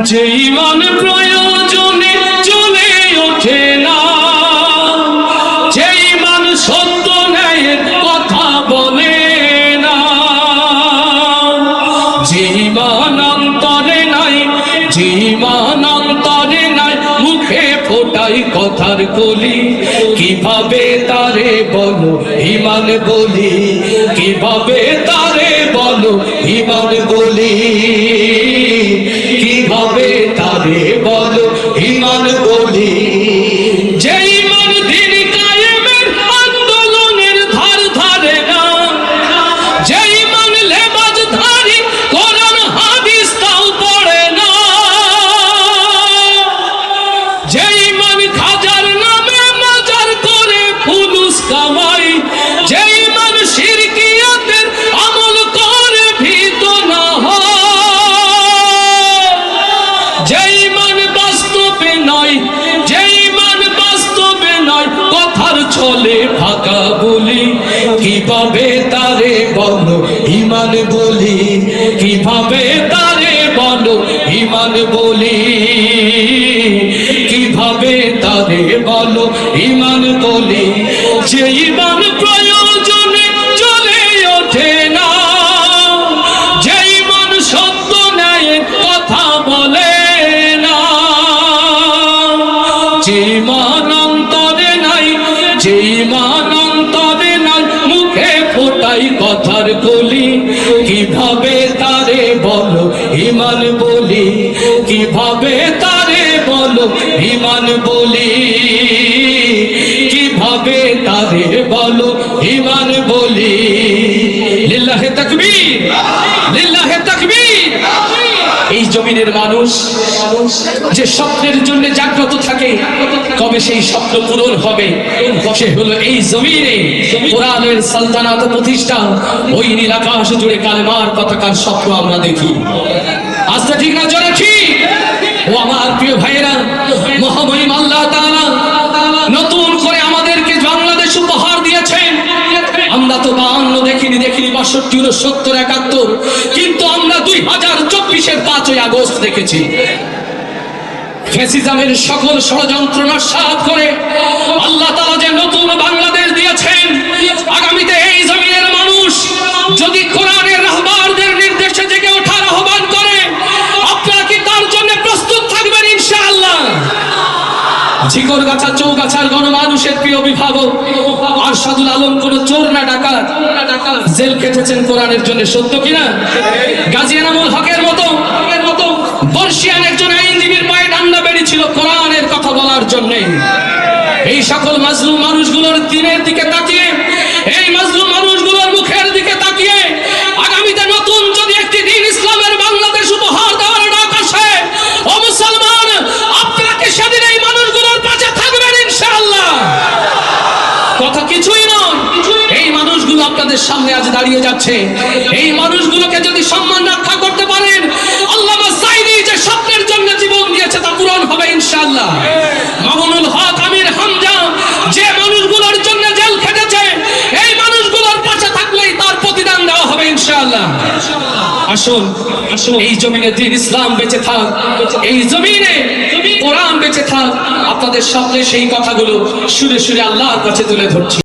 যে ইমান প্রয়োজনে চলে ওঠে না, যে ইমান সত্য ন্যায়ের কথা বলে না, যে ইমান অন্তরে নাই, যে ইমান অন্তরে নাই, মুখে ফোটাই কথার কলি, কীভাবে তারে বলো ইমান বলি, কীভাবে তারে বলো ইমান বলি? তারে ছলে ফাঁকা বলি, কীভাবে তারে বলো ইমান বলি, কীভাবে তারে বলো ইমান বলি, কীভাবে তারে বলো ইমান বলি। যে ইমান প্রয়োজনে চলে ওঠে না যে ইমান সত্য ন্যায় কথা বলে না যে মান অন্তরে নাই যে মান অন্তরে নাই মুখে ফোটাই কথার কলি। কীভাবে তারে বলো, ইমান বলি? কীভাবে তারে বলো, ইমান বলি? কীভাবে তারে বলো, ইমান বলি? লিল্লাহে তাকবীর লিল্লাহে তাকবীর। এই জমিনের মানুষ, যে স্বপ্নের জন্য জাগ্রত থাকে কবে সেই স্বপ্ন পূরণ হবে? সে হলো এই জমিনে? কোরআনের সালতানাত প্রতিষ্ঠা ওই নীল আকাশ জুড়ে কালেমার পতাকার স্বপ্ন আমরা দেখি? আস্তে ঠিক না, জোরে ঠিক? ও আমার প্রিয় ভাইয়েরা, মহামহিম আল্লাহ তাআলা নতুন করে আমাদেরকে বাংলাদেশ উপহার দিয়েছেন। আমরা তো বাহান্ন দেখিনি দেখিনি, বাষট্টি সত্তর একাত্তর, কিন্তু আমরা দুই হাজার চব্বিশের পাঁচই আগস্ট দেখেছি। ফেসিজমের সকল ষড়যন্ত্র নস্বাত করে আল্লাহ তাআলা যে নতুন বাংলাদেশ দিয়েছেন, আগামীতে এই জমিনের মানুষ যদি কোরআনের রাহবারদের নির্দেশে জেগে ওঠার আহ্বান করে, আপনারা কি তার জন্য প্রস্তুত থাকবেন ইনশাআল্লাহ? ঝিকরগাছা, চৌগাছার গণমানুষের প্রিয় অভিভাবক আরশাদুল আলম, কোন চোর না ডাকাত। জেল কেটেছেন কোরআনের জন্য সত্য কিনা? গাজী এনামুল হকের মতো হকের মতো, বর্ষিয়ান একজন জন্য এই সকল মাজলুম মানুষগুলোর দিনের দিকে তাকিয়ে, এই মাজলুম মানুষগুলোর মুখের দিকে তাকিয়ে, আগামীতে নতুন যদি একটি দিন ইসলামের বাংলাদেশ উপহার দেওয়ার ডাক আসে, ও মুসলমান আপনারা কি সেদিন এই মানুষগুলোর পাশে থাকবেন ইনশাআল্লাহ। কথা কিছুই নয়, এই মানুষগুলো আপনাদের সামনে আজ দাঁড়িয়ে যাচ্ছে। এই মানুষগুলোকে যদি সম্মান রক্ষা করতে পারেন, আল্লামা সাইদি যে স্বপ্নের জন্য জীবন দিয়েছে তা পূরণ হবে ইনশাআল্লাহ মামুনুল হক আমির হামজা যে মানুষগুলোর জন্য জেল খেটেছে এই মানুষগুলোর পাশে থাকলেই তার প্রতিদান দেওয়া হবে ইনশাআল্লাহ আসুন আসুন, এই জমিনে দিন ইসলাম বেঁচে থাক। এই জমিনে কোরআন বেঁচে থাক। আপনাদের সামনে সেই কথাগুলো সুরে সুরে আল্লাহর কাছে তুলে ধরছি।